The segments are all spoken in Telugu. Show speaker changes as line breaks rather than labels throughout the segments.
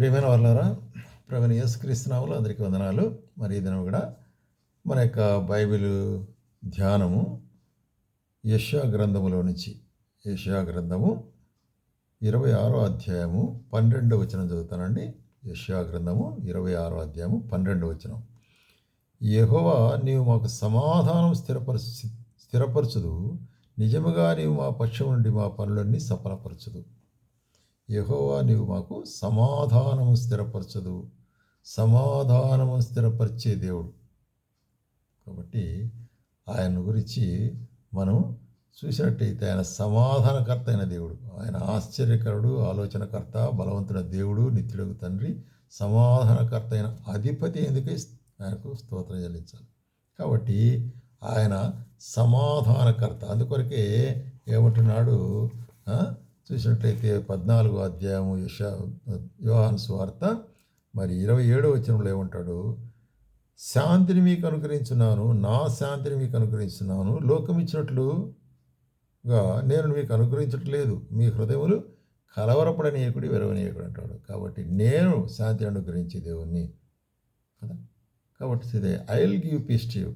ప్రియమైన వాళ్ళారా ప్రవీణ యేసుక్రీస్తునాములు అందరికీ వందనాలు. మరి ఈ దినం కూడా మన యొక్క బైబిల్ ధ్యానము యశా గ్రంథములో నుంచి యశా గ్రంథము ఇరవై ఆరో అధ్యాయము పన్నెండో వచనం చదువుతానండి. యశా గ్రంథము ఇరవై ఆరో అధ్యాయము పన్నెండో వచనం. యహోవా నీవు మాకు సమాధానం స్థిరపరచు స్థిరపరచుదు. నిజముగా నీవు మా పక్షం నుండి మా పనులన్నీ సఫలపరచుదు. యహోవా నీవు మాకు సమాధానము స్థిరపరచదు. సమాధానము స్థిరపరిచే దేవుడు. కాబట్టి ఆయన గురించి మనం చూసినట్టయితే ఆయన సమాధానకర్త అయిన దేవుడు. ఆయన ఆశ్చర్యకరుడు ఆలోచనకర్త బలవంతుడ దేవుడు నిత్యుడు తండ్రి సమాధానకర్త అయిన అధిపతి ఎందుకై ఆయనకు స్తోత్రం చెల్లించాలి. కాబట్టి ఆయన సమాధానకర్త. అందుకొరకే ఏమంటున్నాడు? చూసినట్లయితే పద్నాలుగో అధ్యాయము యశ యోహాన్ స్వార్త మరి ఇరవై ఏడో వచనంలో ఏమంటాడు? శాంతిని మీకు అనుగ్రహించున్నాను నా శాంతిని మీకు అనుగ్రహించున్నాను. లోకం ఇచ్చినట్లుగా నేను మీకు అనుగ్రహించట్లేదు. మీ హృదయములు కలవరపడనీయకుడి వెరవనీయకుడు అంటాడు. కాబట్టి నేను శాంతిని అనుగ్రహించే దేవుణ్ణి. కదా? కాబట్టి ఇదే I give peace to you.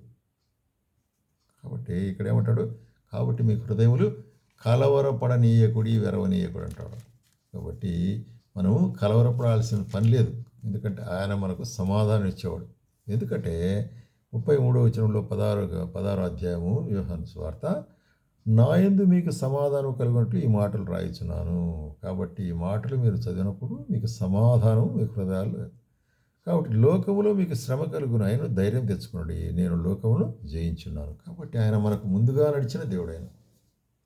కాబట్టి ఇక్కడ ఏమంటాడు? కాబట్టి మీ హృదయములు కలవరపడనీయకుడి వెరవనీయకుడు అంటాడు కాబట్టి మనము కలవరపడాల్సిన పని లేదు. ఎందుకంటే ఆయన మనకు సమాధానం ఇచ్చేవాడు. ఎందుకంటే ముప్పై మూడో వచనంలో పదహారు పదహారు అధ్యాయము వ్యూహాన్ స్వార్త నా ఎందు మీకు సమాధానం కలిగినట్లు ఈ మాటలు రాయిచున్నాను. కాబట్టి ఈ మాటలు మీరు చదివినప్పుడు మీకు సమాధానం మీ హృదయాలు కాబట్టి లోకములో మీకు శ్రమ కలుగును. ఆయన ధైర్యం తెచ్చుకున్నాడు నేను లోకమును జయించున్నాను. కాబట్టి ఆయన మనకు ముందుగా నడిచిన దేవుడైన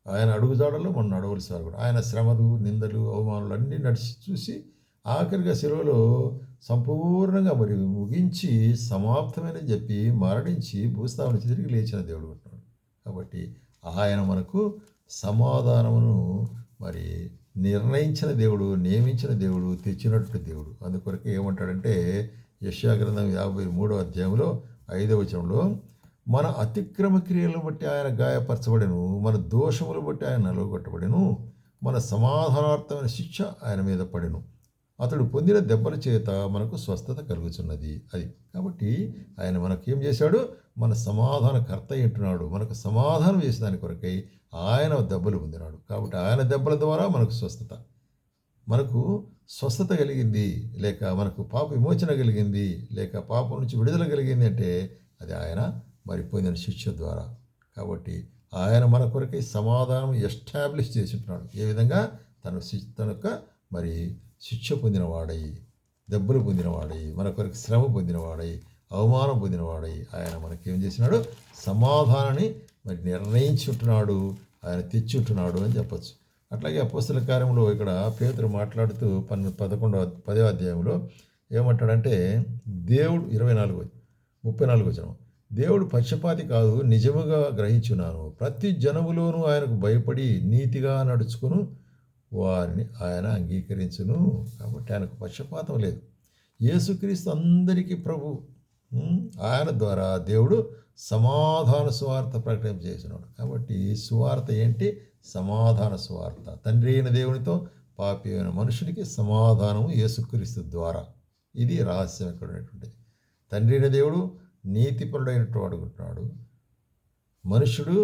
ఆయన అడుగుజాడలో మనం నడవలసి కూడా. ఆయన శ్రమలు నిందలు అవమానాలు అన్నీ నడిచి చూసి ఆఖరిగా సెలవులో సంపూర్ణంగా మరి ముగించి సమాప్తమైన చెప్పి మరణించి భూస్థాపన తిరిగి లేచిన దేవుడు ఉంటున్నాడు కాబట్టి ఆయన మనకు సమాధానమును మరి నిర్ణయించిన దేవుడు నియమించిన దేవుడు తెచ్చినట్టు దేవుడు. అందుకొరకు ఏమంటాడంటే యశాగ్రంథం యాభై మూడో అధ్యాయంలో ఐదవ వచనంలో మన అతిక్రమ క్రియలను బట్టి ఆయన గాయపరచబడెను మన దోషములు బట్టి ఆయన నలుగొట్టబడెను మన సమాధానార్థమైన శిక్ష ఆయన మీద పడెను. అతడు పొందిన దెబ్బల చేత మనకు స్వస్థత కలుగుతున్నది అది కాబట్టి ఆయన మనకు ఏం చేశాడు? మన సమాధానకర్త ఏంటున్నాడు మనకు సమాధానం చేసిన దాని కొరకై ఆయన దెబ్బలు పొందినాడు. కాబట్టి ఆయన దెబ్బల ద్వారా మనకు స్వస్థత. మనకు స్వస్థత కలిగింది. లేక మనకు పాప విమోచన కలిగింది. లేక పాపం నుంచి విడుదల కలిగింది అంటే అది ఆయన మరి పొందిన శిక్ష ద్వారా. కాబట్టి ఆయన మన కొరకై సమాధానం ఎస్టాబ్లిష్ చేసి ఉంటున్నాడు. ఏ విధంగా? తన శి- తన యొక్క మరి శిక్ష పొందినవాడై దెబ్బలు పొందినవాడై మన కొరకు శ్రమ పొందినవాడై అవమానం పొందినవాడై ఆయన మనకేం చేసినాడు? సమాధానాన్ని మరి నిర్ణయించుంటున్నాడు. ఆయన తెచ్చుంటున్నాడు అని చెప్పచ్చు. అట్లాగే అపోస్తుల కార్యంలో ఇక్కడ పేతురు మాట్లాడుతూ పన్ను పదకొండవ పదవ అధ్యాయంలో ఏమంటాడంటే దేవుడు ఇరవై నాలుగు ముప్పై నాలుగు వచ్చినాం దేవుడు పక్షపాతి కాదు నిజముగా గ్రహించున్నాను. ప్రతి జనములోనూ ఆయనకు భయపడి నీతిగా నడుచుకును వారిని ఆయన అంగీకరించును. కాబట్టి ఆయనకు పక్షపాతం లేదు. యేసుక్రీస్తు అందరికీ ప్రభు. ఆయన ద్వారా దేవుడు సమాధాన సువార్త ప్రకటన చేసినాడు. కాబట్టి సువార్త ఏంటి? సమాధాన సువార్త. తండ్రి అయిన దేవునితో పాపి అయిన మనుషునికి సమాధానము యేసుక్రీస్తు ద్వారా. ఇది రహస్యం ఇక్కడ ఉన్నటువంటిది. తండ్రి అయిన దేవుడు నీతిపరుడైనట్టు అడుగుతున్నాడు మనుషుడు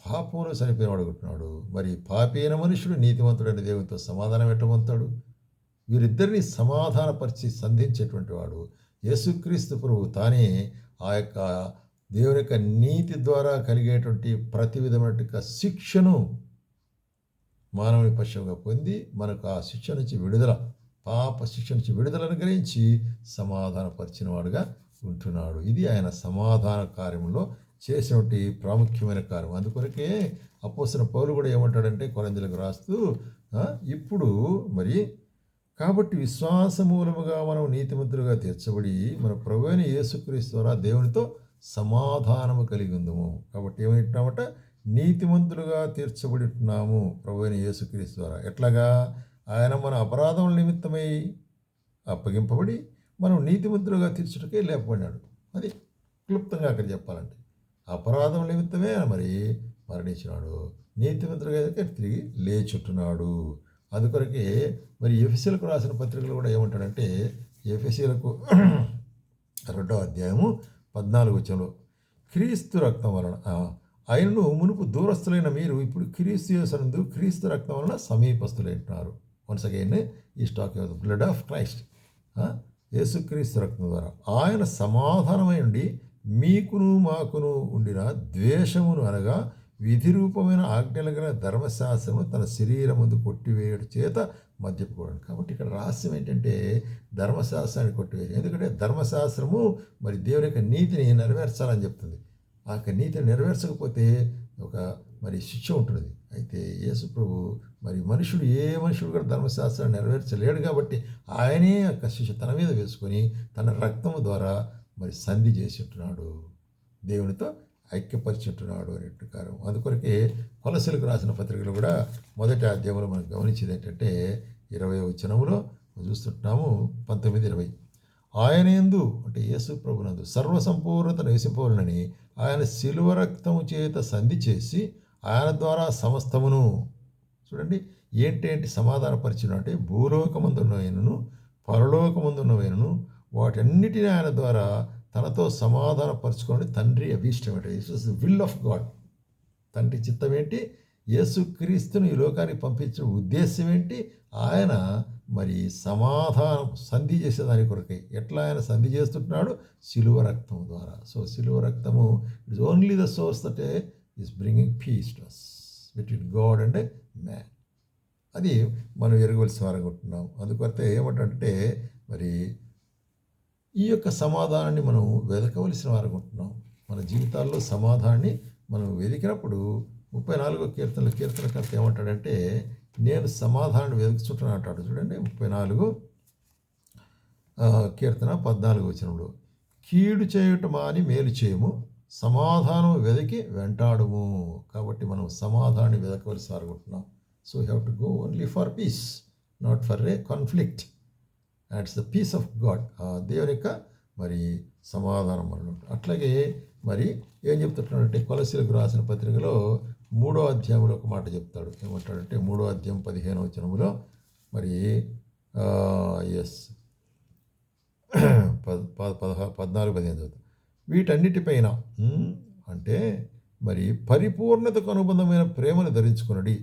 పాపంలో చనిపోయిన అడుగుతున్నాడు మరి పాపి అయిన మనుషుడు నీతివంతుడైన దేవునితో సమాధానం ఎట్టబోతాడు వీరిద్దరిని సమాధానపరిచి సంధించేటువంటి వాడు యేసుక్రీస్తు ప్రభు తానే ఆ యొక్క దేవుని యొక్క నీతి ద్వారా కలిగేటువంటి ప్రతి విధమైన శిక్షను మానవుని పశ్చిమగా పొంది మనకు ఆ శిక్ష నుంచి విడుదల పాప శిక్ష నుంచి విడుదలను గ్రహించి సమాధానపరిచిన వాడుగా ఉంటున్నాడు ఇది ఆయన సమాధాన కార్యంలో చేసినటువంటి ప్రాముఖ్యమైన కార్యం. అందుకొరకే అపోసిన పౌలు కూడా ఏమంటాడంటే కొరంజలకు రాస్తూ ఇప్పుడు మరి కాబట్టి విశ్వాస మూలముగా మనం నీతిమంతులుగా తీర్చబడి మన ప్రభువైన యేసుక్రీస్తు ద్వారా దేవునితో సమాధానము కలిగి ఉందము. కాబట్టి ఏమంటున్నామంట నీతిమంతులుగా తీర్చబడి ఉంటున్నాము ప్రభు యేసుక్రీస్తు ద్వారా. ఎట్లాగా? ఆయన మన అపరాధముల నిమిత్తమై అప్పగింపబడి మనం నీతిమంతులుగా తీర్చుటకే లేపబడినాడు. అది క్లుప్తంగా అక్కడ చెప్పాలంటే అపరాధం నిమిత్తమే మరి మరణించినాడు. నీతిమంతులుగా అయితే తిరిగి లేచుంటున్నాడు. అందుకొరకే మరి ఎఫ్ఎస్సీలకు రాసిన పత్రికలు కూడా ఏమంటాడంటే ఎఫ్ఎస్సీలకు రెండో అధ్యాయము పద్నాలుగు వచ్చంలో క్రీస్తు రక్తం వలన ఆయనను మునుపు దూరస్తులైన మీరు ఇప్పుడు క్రీస్తు యేసునందు క్రీస్తు రక్తం వలన సమీపస్తులైంటున్నారు వన్స్ అగైన్ ఈ స్టాక్ బ్లడ్ ఆఫ్ క్రైస్ట్ యేసుక్రీస్తు రక్తం ద్వారా. ఆయన సమాధానమై ఉండి మీకును మాకును ఉండిన ద్వేషమును అనగా విధి రూపమైన ఆజ్ఞల గల ధర్మశాస్త్రము తన శరీరం ముందు కొట్టివేయడం చేత మధ్యపోవడం కాబట్టి ఇక్కడ రహస్యం ఏంటంటే ధర్మశాస్త్రాన్ని కొట్టివేయడం. ఎందుకంటే ధర్మశాస్త్రము మరి దేవుని యొక్క నీతిని నెరవేర్చాలని చెప్తుంది. ఆ యొక్క నీతిని నెరవేర్చకపోతే ఒక మరి శిక్ష ఉంటుంది అయితే యేసు ప్రభు మరి మనుషుడు ఏ మనుషుడు కూడా ధర్మశాస్త్రాన్ని నెరవేర్చలేడు కాబట్టి ఆయనే ఆ యొక్క తన మీద వేసుకొని తన రక్తము ద్వారా మరి సంధి చేసి ఉంటున్నాడు దేవునితో ఐక్యపరిచుంటున్నాడు అనే ప్రకారం. అందుకొరకే కొలసలకు రాసిన పత్రికలు కూడా మొదటి అధ్యాయంలో మనం గమనించేది ఏంటంటే ఇరవై వచనములో చూస్తుంటున్నాము పంతొమ్మిది ఇరవై. ఆయన ఎందు అంటే యేసు ప్రభునందు సర్వసంపూర్ణత నివసింపవలనని ఆయన శిలువ రక్తము చేత సంధి చేసి ఆయన ద్వారా సమస్తమును చూడండి. ఏంటేంటి సమాధానపరిచిన అంటే భూలోకమందున్నవైనను పరలోకమందున్నవైనను వాటన్నిటిని ఆయన ద్వారా తనతో సమాధానపరచుకొని తండ్రి అభీష్టం అంటే ఇస్ విల్ ఆఫ్ గాడ్ తండ్రి చిత్తం ఏంటి? యేసుక్రీస్తుని ఈ లోకానికి పంపించిన ఉద్దేశం ఏంటి? ఆయన మరి సమాధానం సంధి చేసేదాని కొరకై. ఎట్లా ఆయన సంధి చేస్తుంటున్నాడు? సిలువ రక్తం ద్వారా. సో సిలువ రక్తము it's only the source that is bringing peace to us between God and man అది మనం ఎరగవలసిన వారం ఉంటున్నాం అందుకొరతే ఏమంటే మరి ఈ యొక్క సమాధానాన్ని మనం వెతకవలసిన వారు ఉంటున్నాం మన జీవితాల్లో సమాధానాన్ని మనం వెతికినప్పుడు ముప్పై నాలుగో కీర్తనల కీర్తనకర్త ఏమంటాడంటే నేను సమాధానాన్ని వెతుకుతుంటాను అంటాడు. చూడండి ముప్పై నాలుగు కీర్తన పద్నాలుగు వచనంలో. కీడు చేయుట మాని మేలు చేయము సమాధానం వెతికి వెంటాడుము. కాబట్టి మనం సమాధానాన్ని వెతకవలసి అనుకుంటున్నాం so have to go only for peace not for a conflict it's the peace of God ఆ దేవుని యొక్క మరి సమాధానం అన్నట్టు అట్లాగే మరి ఏం చెప్తుంటాడంటే కొలసీలకు రాసిన పత్రికలో మూడో అధ్యాయంలో ఒక మాట చెప్తాడు. ఏమంటాడంటే మూడో అధ్యాయం పదిహేను వచనములో మరి ఎస్ పద్ పద పదహా పద్నాలుగు పదిహేను చదువుతాం వీటన్నిటిపైన అంటే మరి పరిపూర్ణతకు అనుబంధమైన ప్రేమను ధరించుకున్నది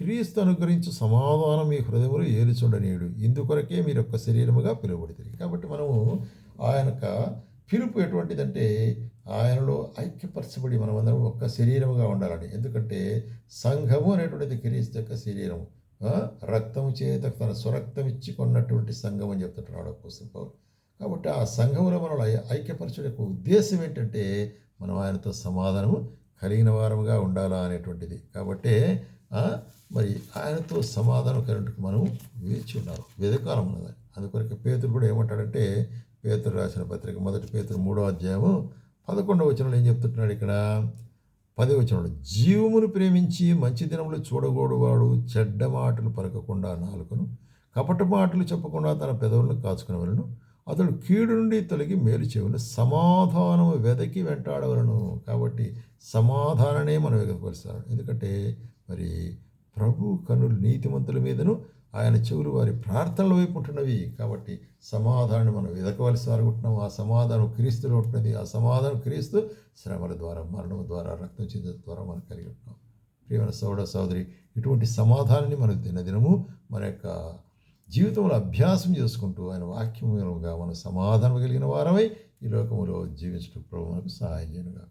క్రీస్తు అనుగ్రహించు సమాధానం మీ హృదయములు ఏలుచుండనీయుడు. ఇందుకొరకే మీరు యొక్క శరీరముగా పిలువబడుతుంది కాబట్టి మనము ఆయన పిలుపు ఎటువంటిదంటే ఆయనలో ఐక్యపరచబడి మనం అందరం ఒక్క శరీరముగా ఉండాలని. ఎందుకంటే సంఘము అనేటువంటిది క్రీస్తు యొక్క శరీరము. రక్తము చేత తన స్వరక్తం ఇచ్చి కొన్నటువంటి సంఘం అని చెప్తుంటున్నాడు కోసం కాబట్టి ఆ సంఘంలో మనం ఐ- ఐక్యపరచడం యొక్క ఉద్దేశం ఏంటంటే మనం ఆయనతో సమాధానము కలిగిన వారముగా ఉండాలా అనేటువంటిది. కాబట్టి మరి ఆయనతో సమాధానం కలిగినట్టు మనం వేచి ఉన్నారు వెదకాలం ఉన్నది. అందుకొరకు పేతురు కూడా ఏమంటాడంటే పేతులు రాసిన పత్రిక మొదటి పేతురు మూడో అధ్యాయము పదకొండవ వచనంలో ఏం చెప్తుంటున్నాడు ఇక్కడ? పది వచనంలో జీవమును ప్రేమించి మంచి దినములు చూడగోడువాడు చెడ్డ మాటలు పలకకుండా నాలుకను కపట మాటలు చెప్పకుండా తన పెదవులను వాళ్ళను. అతడు కీడు నుండి తొలగి మేలు చెవులు సమాధానము వెదకి వెంటాడవలను. కాబట్టి సమాధానమే మనం వెదకవలసాడు ఎందుకంటే మరి ప్రభు కనులు నీతిమంతుల మీదను ఆయన చెవులు వారి ప్రార్థనల వైపు ఉంటున్నవి. కాబట్టి సమాధానాన్ని మనం వెదకవలసి అనుకుంటున్నాం ఆ సమాధానం క్రీస్తులో ఉంటున్నది. ఆ సమాధానం క్రీస్తు శ్రమల ద్వారా మరణం ద్వారా రక్తం చెందిన ద్వారా మనం కలిగి ఉంటున్నాం. ప్రియమైన సోదర సోదరి ఇటువంటి సమాధానాన్ని మనం దినదినము మన యొక్క జీవితంలో అభ్యాసం చేసుకుంటూ ఆయన వాక్యములుగా మనం సమాధానం కలిగిన వారమై ఈ లోకములో జీవించడం ప్రభు మనకు సహాయం చేయనుగా